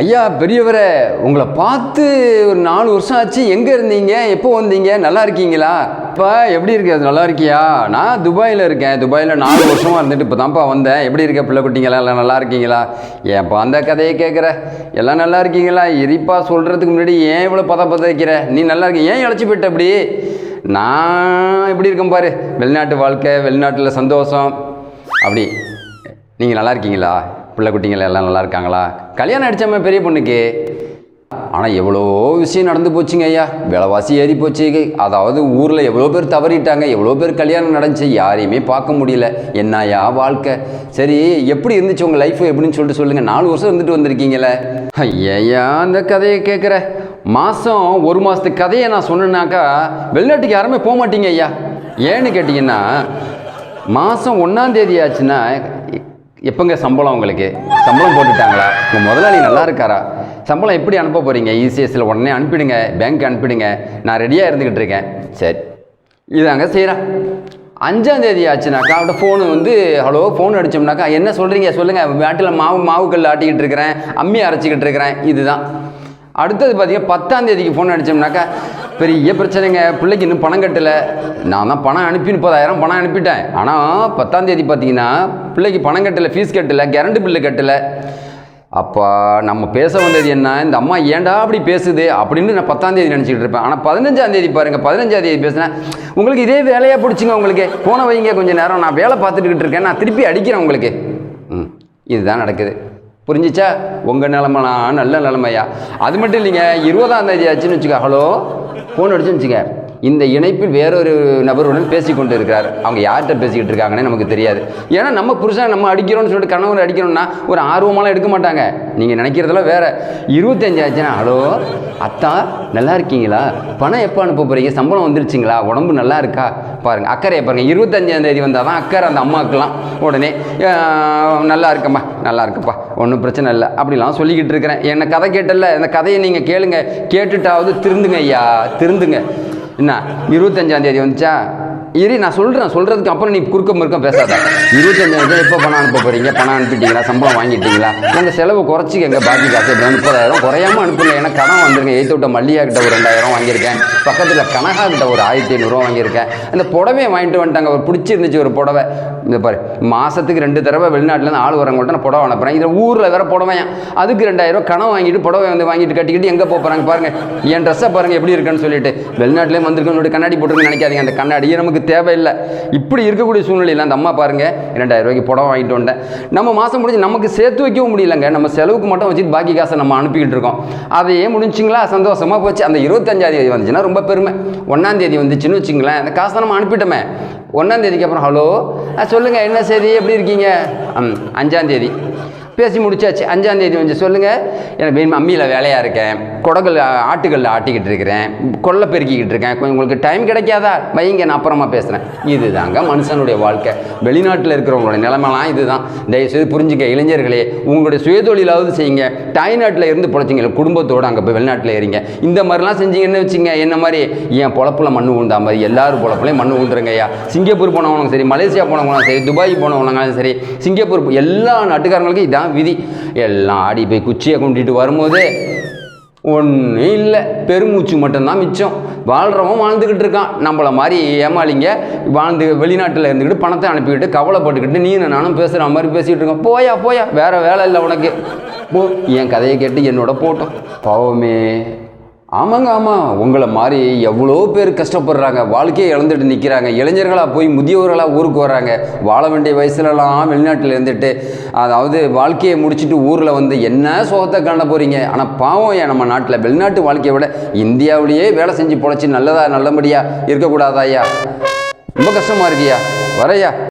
ஐயா பெரியவரை உங்களை பார்த்து ஒரு நாலு வருஷம் ஆச்சு. எங்கே இருந்தீங்க? எப்போ வந்தீங்க? நல்லா இருக்கீங்களா? இப்போ எப்படி இருக்கு? அது நல்லா இருக்கியா? நான் துபாயில் இருக்கேன். துபாயில் நாலு வருஷமாக இருந்துட்டு இப்போ தான்ப்பா வந்தேன். எப்படி இருக்க பிள்ளை குட்டிங்களா? எல்லாம் நல்லா இருக்கீங்களா? ஏன்ப்பா அந்த கதையை கேட்குற எல்லாம் நல்லா இருக்கீங்களா? இரிப்பா சொல்கிறதுக்கு முன்னாடி ஏன் இவ்வளோ பத பதைக்கிற நீ நல்லா இருக்க. ஏன் இழைச்சி போயிட்ட அப்படி நான் எப்படி இருக்கேன் பாரு? வெளிநாட்டு வாழ்க்கை வெளிநாட்டில் சந்தோஷம். அப்படி. நீங்கள் நல்லா இருக்கீங்களா? பிள்ளை குட்டிங்கள் எல்லாம் நல்லா இருக்காங்களா? கல்யாணம் அடித்தம்மா பெரிய பொண்ணுக்கு. ஆனால் எவ்வளோ விஷயம் நடந்து போச்சுங்க ஐயா. விலைவாசி ஏறி போச்சு. அதாவது ஊரில் எவ்வளோ பேர் தவறிட்டாங்க எவ்வளோ பேர் கல்யாணம் நடந்துச்சு யாரையுமே பார்க்க முடியல. என்னையா வாழ்க்கை? சரி எப்படி இருந்துச்சு உங்கள் லைஃப் எப்படின்னு சொல்லிட்டு சொல்லுங்கள் நாலு வருஷம் இருந்துட்டு வந்திருக்கீங்களே ஐயா அந்த கதையை கேட்குற மாதம் ஒரு மாதத்துக்கு கதையை நான் சொன்னேன்னாக்கா வெளிநாட்டுக்கு யாருமே போக மாட்டீங்க ஐயா. ஏன்னு கேட்டிங்கன்னா மாதம் ஒன்றாந்தேதி ஆச்சுன்னா எப்போங்க சம்பளம் உங்களுக்கு? சம்பளம் போட்டுட்டாங்களா? உங்கள் முதலாளி நல்லா இருக்காரா? சம்பளம் எப்படி அனுப்ப போகிறீங்க இசிஎஸ்சில் உடனே அனுப்பிடுங்க பேங்க் அனுப்பிடுங்க. நான் ரெடியாக இருந்துக்கிட்டு இருக்கேன். சரி. இதாங்க செய்கிறேன் அஞ்சாந்தேதி ஆச்சுனாக்கா அவட்ட ஃபோனு வந்து ஹலோ ஃபோன் அடித்தோம்னாக்கா என்ன சொல்கிறீங்க சொல்லுங்கள் வேட்டில் மாவு மாவுக்கல் ஆட்டிக்கிட்டு இருக்கிறேன். அம்மி அரைச்சிக்கிட்டு இருக்கிறேன். இதுதான். அடுத்தது பார்த்தீங்கன்னா பத்தாம் தேதிக்கு ஃபோன் அடித்தோம்னாக்கா பெரிய பிரச்சனைங்க. பிள்ளைக்கு இன்னும் பணம் கட்டலை. நான் தான் பணம் அனுப்பி முப்பதாயிரம் பணம் அனுப்பிட்டேன். ஆனால் பத்தாம் தேதி பார்த்தீங்கன்னா பிள்ளைக்கு பணம் கட்டலை ஃபீஸ் கட்டலை கரண்ட் பில்லு கட்டலை. அப்பா நம்ம பேச வந்தது என்ன? இந்த அம்மா ஏன்டா அப்படி பேசுது? அப்படின்னு நான் பத்தாம் தேதி நினச்சிக்கிட்டு இருப்பேன். ஆனால் பதினஞ்சாம் தேதி பாருங்கள் பதினஞ்சாம் தேதி பேசுனேன் உங்களுக்கு இதே வேலையாக பிடிச்சிங்க உங்களுக்கு. போன வைங்க கொஞ்சம் நேரம். நான் வேலை பார்த்துட்டுக்கிட்டு இருக்கேன். நான் திருப்பி அடிக்கிறேன் உங்களுக்கு. ம் இதுதான் நடக்குது. புரிஞ்சிச்சா? உங்கள் நிலமனா நல்ல நிலமையா? அது மட்டும் இல்லைங்க இருபதாம் தேதி ஆச்சுன்னு வச்சுக்கோ. ஹலோ? ஃபோன் அடிச்சுன்னு வச்சுக்க இந்த இணைப்பில் வேறொரு நபருடன் பேசி கொண்டு இருக்கிறார் அவங்க யார்கிட்ட பேசிக்கிட்டு இருக்காங்கன்னு நமக்கு தெரியாது. ஏன்னா நம்ம புருஷன் நம்ம அடிக்கிறோம்னு சொல்லிட்டு கணவன் அடிக்கிறோம்னா ஒரு ஆர்வமெல்லாம் எடுக்க மாட்டாங்க. நீங்கள் நினைக்கிறதெல்லாம் வேற. இருபத்தஞ்சு ஆச்சுன்னா ஹலோ அத்தா நல்லா இருக்கீங்களா? பணம் எப்போ அனுப்ப போகிறீங்க சம்பளம் வந்துருச்சுங்களா? உடம்பு நல்லா இருக்கா? பாருங்கள் அக்கறையை பாருங்கள் இருபத்தஞ்சாம் தேதி வந்தால் தான் அக்கறை அந்த அம்மாவுக்கெல்லாம் உடனே நல்லா இருக்கம்மா நல்லா இருக்குப்பா ஒன்றும் பிரச்சனை இல்லை. அப்படிலாம் சொல்லிக்கிட்டு இருக்கிறேன் என்னை கதை கேட்டல இந்த கதையை நீங்கள் கேளுங்க. கேட்டுட்டாவது திருந்துங்க ஐயா திருந்துங்க. என்ன இருபத்தஞ்சாந்தேதி வந்துச்சா? இரு நான் சொல்கிறேன் சொல்கிறதுக்கு அப்புறம் நீ குறுக்க முறுக்கம் பேசாத. இருபத்தஞ்சாயிரம் எப்போ பணம் அனுப்ப போகிறீங்க பணம் அனுப்பிட்டீங்களா? சம்பளம் வாங்கிட்டீங்களா? நாங்கள் செலவு குறைச்சிக்கங்க பாக்கி காசு முப்பதாயிரம் குறையாம அனுப்புங்க. ஏன்னா கடன் வந்திருக்கேன் எய்த்து விட்ட மல்லியா கிட்ட ஒரு ரெண்டாயிரம் வாங்கியிருக்கேன். பக்கத்தில் கனகா கிட்ட ஒரு ஆயிரத்தி ஐநூறுரூவா வாங்கியிருக்கேன். அந்த புடவையை வாங்கிட்டு வந்துட்டாங்க. ஒரு பிடிச்சிருந்துச்சு ஒரு புடவை. இந்த பாரு மாதத்துக்கு ரெண்டு தடவை வெளிநாட்டிலேருந்து ஆள் வரவங்கள்ட்ட நான் புடவை அனுப்புகிறேன் இதில் ஊரில் வேற புடவையான் அதுக்கு ரெண்டாயிரம் கடன் வாங்கிட்டு புடவை வந்து வாங்கிட்டு கட்டிக்கிட்டு எங்கே போகிறாங்க பாருங்க என் ட்ரெஸ்ஸை பாருங்கள் எப்படி இருக்குன்னு சொல்லிட்டு. வெளிநாட்டிலே வந்திருக்கணும் கண்ணாடி போட்டுருன்னு நினைக்காதீங்க. அந்த கண்ணாடியை நமக்கு தேவையில்லை. இப்படி இருக்கக்கூடிய சூழ்நிலையில் அந்த அம்மா பாருங்க ரெண்டாயிரம் ரூபாய்க்கு புடவை வாங்கிட்டு வந்தேன் நம்ம மாதம் முடிஞ்சு நமக்கு சேர்த்து வைக்கவும் முடியலங்க. நம்ம செலவுக்கு மட்டும் வச்சுட்டு பாக்கி காசை நம்ம அனுப்பிக்கிட்டு இருக்கோம். அதையே முடிஞ்சிங்களா? சந்தோஷமாக போச்சு. அந்த இருபத்தஞ்சாம் தேதி வந்துச்சுன்னா ரொம்ப பெருமை. ஒன்றாம் தேதி வந்துச்சுன்னு வச்சுங்களேன் அந்த காசை நம்ம அனுப்பிட்டோமே. ஒன்றாம் தேதிக்கு அப்புறம் ஹலோ சொல்லுங்கள் என்ன செய்தி? எப்படி இருக்கீங்க? ம் அஞ்சாம் தேதி. பேசி முடிச்சாச்சு. அஞ்சாந்தேதி கொஞ்சம் வந்து சொல்லுங்கள் எனக்கு அம்மியில் வேலையாக இருக்கேன். குடங்கள் ஆட்டுகளில் ஆட்டிக்கிட்டு இருக்கிறேன். கொல்லை பெருக்கிக்கிட்டு இருக்கேன். கொஞ்சம் உங்களுக்கு டைம் கிடைக்காதா? வைங்க நான் அப்புறமா பேசுகிறேன் இதுதாங்க மனுஷனுடைய வாழ்க்கை. வெளிநாட்டில் இருக்கிறவங்களோட நிலைமைலாம் இதுதான். தயவுசெய்து புரிஞ்சுக்க இளைஞர்களே உங்களுடைய சுயதொழிலாவது செய்யுங்க. தாய்நாட்டில் இருந்து பொழைச்சிங்க. குடும்பத்தோடு அங்கே போய் வெளிநாட்டில் இருங்க இந்த மாதிரிலாம் செஞ்சீங்கன்னு வச்சுங்க என்ன மாதிரி? என் பொழப்புல மண்ணு உண்டா மாதிரி? எல்லாரும் பொழப்புலையும் மண்ணு உண்டுருங்க ஐயா. சிங்கப்பூர் போனவங்களும் சரி மலேசியா போனவங்களும் சரி துபாய் போனவங்களும் சரி சிங்கப்பூர் போ- எல்லா நாட்டுக்காரங்களுக்கும் இதான் விதி. எல்லாம் ஆடி போய் குச்சியை கொண்டுட்டு வரும்போது ஒன்றும் இல்லை. பெருமூச்சு மட்டும்தான் மிச்சம். வாழ்கிறவன் வாழ்ந்துக்கிட்டு இருக்கான். நம்மள மாதிரி ஏமாளிங்க வாழ்ந்து வெளிநாட்டில் இருந்துக்கிட்டு பணத்தை அனுப்பிக்கிட்டு கவலைப்பட்டுக்கிட்டு நீ நானும் பேசுகிற மாதிரி பேசிக்கிட்டு இருக்கோம். போயா போயா. வேறு வேலை இல்லை உனக்கு. போ. என் கதையை கேட்டு என்னோட போட்டோம். பாவமே. ஆமாங்க ஆமாம் உங்களை மாதிரி எவ்வளோ பேர் கஷ்டப்படுறாங்க. வாழ்க்கையை இழந்துட்டு நிற்கிறாங்க இளைஞர்களாக போய் முதியவர்களாக ஊருக்கு வர்றாங்க. வாழ வேண்டிய வயசுலலாம் வெளிநாட்டில் இருந்துட்டு அதாவது வாழ்க்கையை முடிச்சுட்டு ஊரில் வந்து என்ன சோகத்தை காண போகிறீங்க ஆனால் பாவம் ஏன் நம்ம நாட்டில்? வெளிநாட்டு வாழ்க்கையை விட இந்தியாவிலேயே வேலை செஞ்சு பொழைச்சி நல்லதா நல்லபடியாக இருக்கக்கூடாதா ஐயா ரொம்ப கஷ்டமாக இருக்கியா? வரையா?